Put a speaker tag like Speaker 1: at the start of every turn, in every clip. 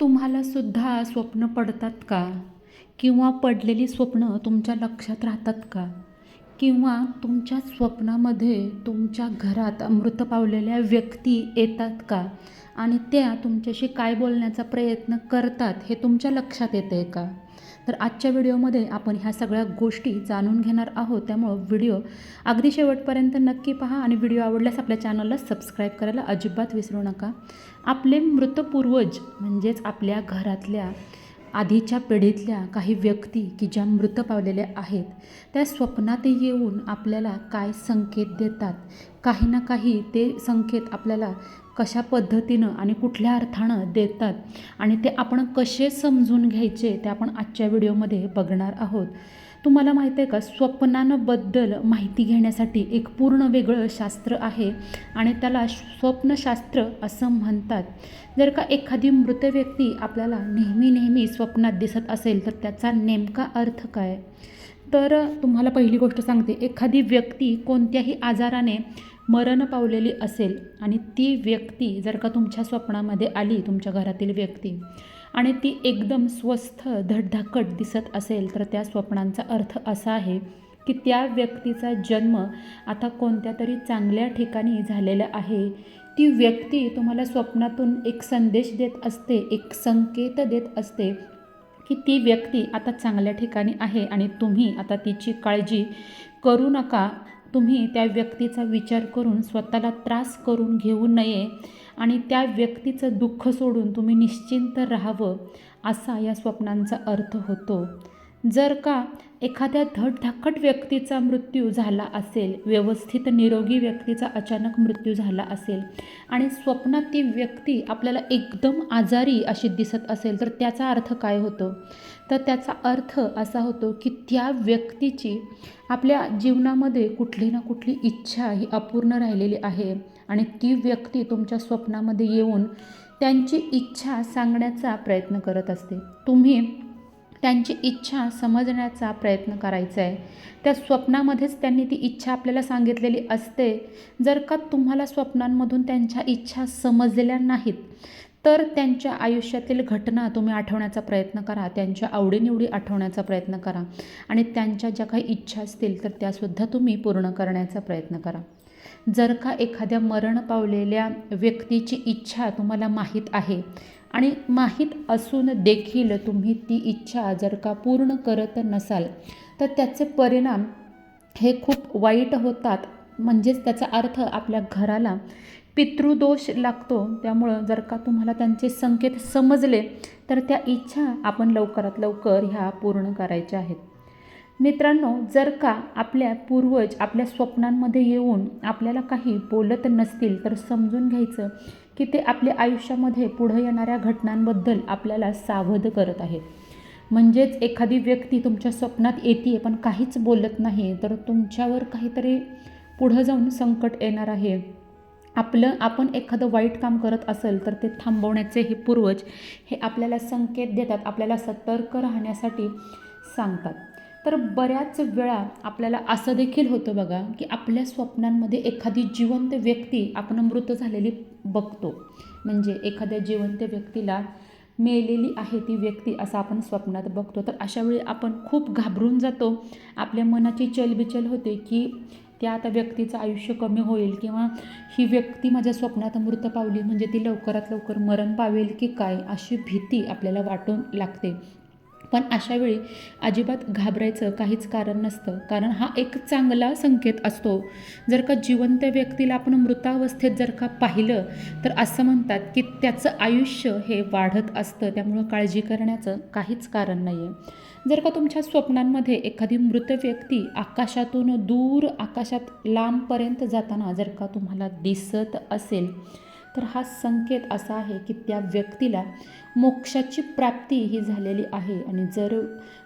Speaker 1: तुम्हाला सुद्धा स्वप्न पडतात का? किंवा पडलेली स्वप्न तुमच्या लक्षात राहतात का? किंवा तुमच्या स्वप्नामध्ये तुमच्या घरात मृत पावलेल्या व्यक्ती येतात का? आणि त्या तुमच्याशी काय बोलण्याचा प्रयत्न करतात हे तुमच्या लक्षात येतं आहे का? तर आजच्या व्हिडिओमध्ये आपण ह्या सगळ्या गोष्टी जाणून घेणार आहोत. त्यामुळं व्हिडिओ अगदी शेवटपर्यंत नक्की पहा आणि व्हिडिओ आवडल्यास आपल्या चॅनलला सबस्क्राईब करायला अजिबात विसरू नका. आपले मृत पूर्वज म्हणजेच आपल्या घरातल्या आधीच्या पिढीतल्या काही व्यक्ती की ज्या मृत पावलेल्या आहेत त्या स्वप्नात येऊन आपल्याला काय संकेत देतात? काही ना काही ते संकेत आपल्याला कशा पद्धतीनं आणि कुठल्या अर्थानं देतात आणि ते आपण कसे समजून घ्यायचे ते आपण आजच्या व्हिडिओमध्ये बघणार आहोत. तुम्हाला माहिती आहे का? स्वप्नांबद्दल माहिती घेण्यासाठी एक पूर्ण वेगळं शास्त्र आहे आणि त्याला स्वप्नशास्त्र असं म्हणतात. जर का एखादी मृत व्यक्ती आपल्याला नेहमी नेहमी स्वप्नात दिसत असेल तर त्याचा नेमका अर्थ काय? तर तुम्हाला पहिली गोष्ट सांगते. एखादी व्यक्ती कोणत्याही आजाराने मरण पावलेली असेल आणि ती व्यक्ती जर का तुमच्या स्वप्नामध्ये आली तुमच्या घरातील व्यक्ती आणि ती एकदम स्वस्थ धडधाकट दिसत असेल तर त्या स्वप्नांचा अर्थ असा आहे की त्या व्यक्तीचा जन्म आता कोणत्या तरी चांगल्या ठिकाणी झालेला आहे. ती व्यक्ती तुम्हाला स्वप्नातून एक संदेश देत असते एक संकेत देत असते की ती व्यक्ती आता चांगल्या ठिकाणी आहे आणि तुम्ही आता तिची काळजी करू नका. तुम्ही त्या व्यक्तीचा विचार करून स्वतःला त्रास करून घेऊ नये आणि त्या व्यक्तीचं दुःख सोडून तुम्ही निश्चिंत राहावं असा या स्वप्नांचा अर्थ होतो. जर का एखाद्या धडधाकट व्यक्तीचा मृत्यू झाला असेल व्यवस्थित निरोगी व्यक्तीचा अचानक मृत्यू झाला असेल आणि स्वप्नात ती व्यक्ती आपल्याला एकदम आजारी अशी दिसत असेल तर त्याचा अर्थ काय होतो? तर त्याचा अर्थ असा होतो की त्या व्यक्तीची आपल्या जीवनामध्ये कुठली ना कुठली इच्छा ही अपूर्ण राहिलेली आहे आणि ती व्यक्ती तुमच्या स्वप्नामध्ये येऊन त्यांची इच्छा सांगण्याचा प्रयत्न करत असते. तुम्ही त्यांची इच्छा समजण्याचा प्रयत्न करायचा आहे. त्या स्वप्नामध्येच त्यांनी ती इच्छा आपल्याला सांगितलेली असते. जर का तुम्हाला स्वप्नांमधून त्यांच्या इच्छा समजलेल्या नाहीत तर त्यांच्या आयुष्यातील घटना तुम्ही आठवण्याचा प्रयत्न करा. त्यांच्या आवडीनिवडी आठवण्याचा प्रयत्न करा. आणि त्यांच्या ज्या काही इच्छा असतील तर त्यासुद्धा तुम्ही पूर्ण करण्याचा प्रयत्न करा. जर का एखाद्या मरण पावलेल्या व्यक्तीची इच्छा तुम्हाला माहीत आहे आणि माहीत असून देखील तुम्ही ती इच्छा जर का पूर्ण करत नसाल तर त्याचे परिणाम हे खूप वाईट होतात. म्हणजेच त्याचा अर्थ आपल्या घराला पितृदोष लागतो. त्यामुळं जर का तुम्हाला त्यांचे संकेत समजले तर त्या इच्छा आपण लवकरात लवकर ह्या पूर्ण करायच्या आहेत. मित्रांनो जर का आपल्या पूर्वज आपल्या स्वप्नांमध्ये येऊन आपल्याला काही बोलत नसतील तर समजून घ्यायचं की ते आपल्या आयुष्यामध्ये पुढं येणाऱ्या घटनांबद्दल आपल्याला सावध करत आहेत. म्हणजेच एखादी व्यक्ती तुमच्या स्वप्नात येते पण काहीच बोलत नाही तर तुमच्यावर काहीतरी पुढं जाऊन संकट येणार आहे. आपलं आपण एखादं वाईट काम करत असेल तर ते थांबवण्याचे हे पूर्वज हे आपल्याला संकेत देतात आपल्याला सतर्क राहण्यासाठी सांगतात. तर बऱ्याच वेळा आपल्याला असं देखील होतं बघा की आपल्या स्वप्नांमध्ये एखादी जिवंत व्यक्ती आपण मृत झालेली बघतो. म्हणजे एखाद्या जिवंत व्यक्तीला मेलेली आहे ती व्यक्ती असं आपण स्वप्नात बघतो. तर अशा वेळी आपण खूप घाबरून जातो. आपल्या मनाची चलबिचल होते की त्या आता व्यक्तीचं आयुष्य कमी होईल किंवा ही व्यक्ती माझ्या स्वप्नात मृत पावली म्हणजे ती लवकरात लवकर मरण पावेल की काय अशी भीती आपल्याला वाटून लागते. पण अशावेळी अजिबात घाबरायचं काहीच कारण नसतं. कारण हा एक चांगला संकेत असतो. जर का जिवंत व्यक्तीला आपण मृतावस्थेत जर का पाहिलं तर असं म्हणतात की त्याचं आयुष्य हे वाढत असतं. त्यामुळं काळजी करण्याचं काहीच कारण नाही आहे जर का तुमच्या स्वप्नांमध्ये एखादी मृत व्यक्ती आकाशातून दूर आकाशात लांबपर्यंत जाताना जर का तुम्हाला दिसत असेल तर हा संकेत असा आहे की त्या व्यक्तीला मोक्षाची प्राप्ती ही झालेली आहे. आणि जर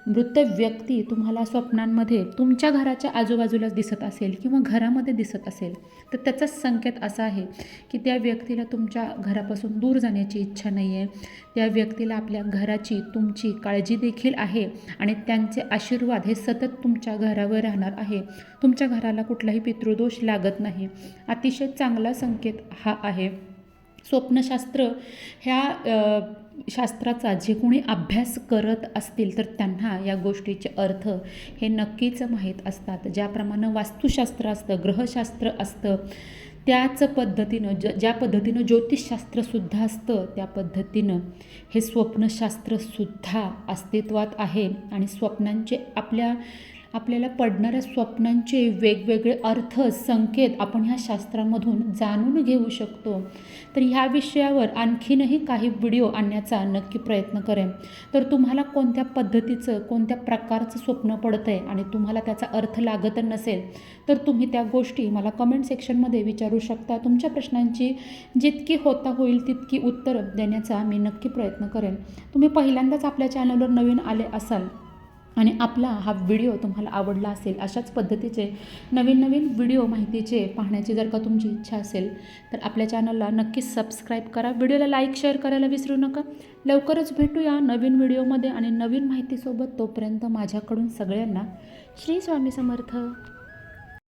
Speaker 1: मृत व्यक्ती तुम्हाला स्वप्नांमध्ये तुमच्या घराच्या आजूबाजूलाच दिसत असेल किंवा घरामध्ये दिसत असेल तर त्याचा संकेत असा आहे की त्या व्यक्तीला तुमच्या घरापासून दूर जाण्याची इच्छा नाही आहे त्या व्यक्तीला आपल्या घराची तुमची काळजी देखील आहे आणि त्यांचे आशीर्वाद हे सतत तुमच्या घरावर राहणार आहे. तुमच्या घराला कुठलाही पितृदोष लागत नाही. अतिशय चांगला संकेत हा आहे. स्वप्नशास्त्र ह्या शास्त्राचा जे कोणी अभ्यास करत असतील तर त्यांना या गोष्टीचे अर्थ हे नक्कीच माहीत असतात. ज्याप्रमाणे वास्तुशास्त्र असतं ग्रहशास्त्र असतं त्याच पद्धतीनं ज ज्या पद्धतीनं ज्योतिषशास्त्रसुद्धा असतं त्या पद्धतीनं हे स्वप्नशास्त्रसुद्धा अस्तित्वात आहे. आणि स्वप्नांचे आपल्या आपल्याला पडणाऱ्या स्वप्नांचे वेगवेगळे अर्थ संकेत आपण ह्या शास्त्रामधून जाणून घेऊ शकतो. तर ह्या विषयावर आणखीनही काही व्हिडिओ आणण्याचा नक्की प्रयत्न करेन. तर तुम्हाला कोणत्या पद्धतीचं कोणत्या प्रकारचं स्वप्न पडतं आहे आणि तुम्हाला त्याचा अर्थ लागत नसेल तर तुम्ही त्या गोष्टी मला कमेंट सेक्शनमध्ये विचारू शकता. तुमच्या प्रश्नांची जितकी होता होईल तितकी उत्तरं देण्याचा मी नक्की प्रयत्न करेन. तुम्ही पहिल्यांदाच आपल्या चॅनलवर नवीन आले असाल आणि आपला हा व्हिडिओ तुम्हाला आवडला असेल अशाच पद्धतीचे नवीन नवीन व्हिडिओ माहितीचे पाहण्याची जर का तुमची इच्छा असेल तर आपल्या चॅनलला नक्कीच सबस्क्राईब करा. व्हिडिओला लाईक शेअर करायला विसरू नका. लवकरच भेटूया नवीन व्हिडिओमध्ये आणि नवीन माहितीसोबत तोपर्यंत माझ्याकडून सगळ्यांना श्री स्वामी समर्थ.